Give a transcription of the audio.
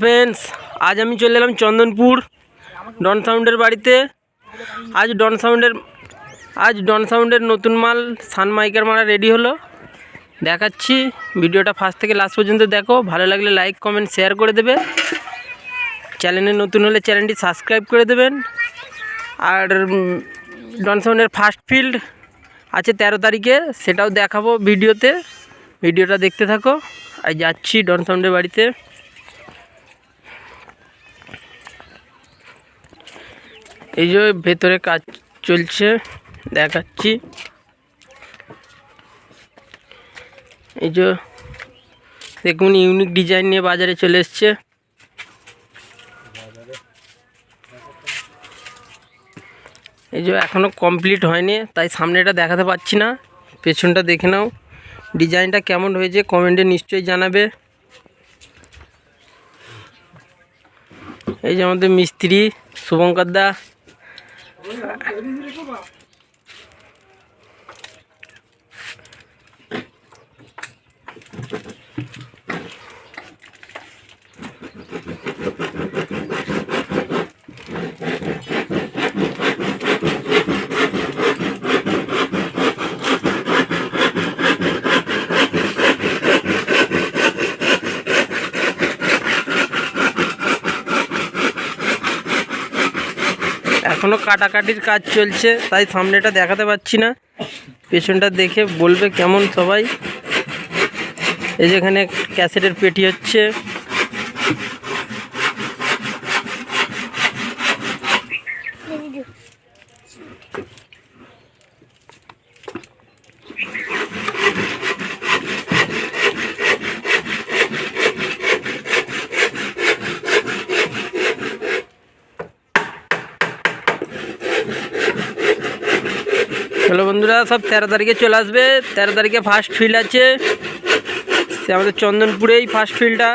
Friends আজ আমি চলে এলাম চন্দনপুর ডন সাউন্ডের বাড়িতে। আজ ডন সাউন্ডের আজ ডন সাউন্ডের নতুন মাল সান মাইকার মারা রেডি হলো। দেখাচ্ছি, ভিডিওটা ফার্স্ট থেকে লাস্ট পর্যন্ত দেখো। ভালো লাগলে লাইক কমেন্ট শেয়ার করে দেবে। চ্যানেলে নতুন হলে চ্যানেলটি সাবস্ক্রাইব করে দেবেন। আর ডন সাউন্ডের ফার্স্ট ফিল্ড আছে তেরো তারিখে। সেটাও দেখাবো ভিডিওতে। ভিডিওটা দেখতে থাকো। আর যাচ্ছি ডন সাউন্ডের বাড়িতে। এই যে ভেতরে কাজ চলছে, দেখাচ্ছি। এই যে দেখুন ইউনিক ডিজাইন নিয়ে বাজারে চলে এসছে। এই যে এখনও কমপ্লিট হয়নি, তাই সামনেটা দেখাতে পাচ্ছি না। পেছনটা দেখে নাও। ডিজাইনটা কেমন হয়েছে কমেন্টে নিশ্চয়ই জানাবে। এই যে আমাদের মিস্ত্রি, শুভঙ্কর দা। ば。এখনও কাটাকাটির কাজ চলছে, তাই সামনেটা দেখাতে পাচ্ছি না। পেছনটা দেখে বলবে কেমন সবাই। এই যেখানে ক্যাসেটের পেটি হচ্ছে। চলো বন্ধুরা, সব তেরো তারিখে চলে আসবে। তেরো তারিখে ফার্স্ট ফিল্ড আছে। সে আমাদের চন্দনপুরেই ফার্স্ট ফিল্ডটা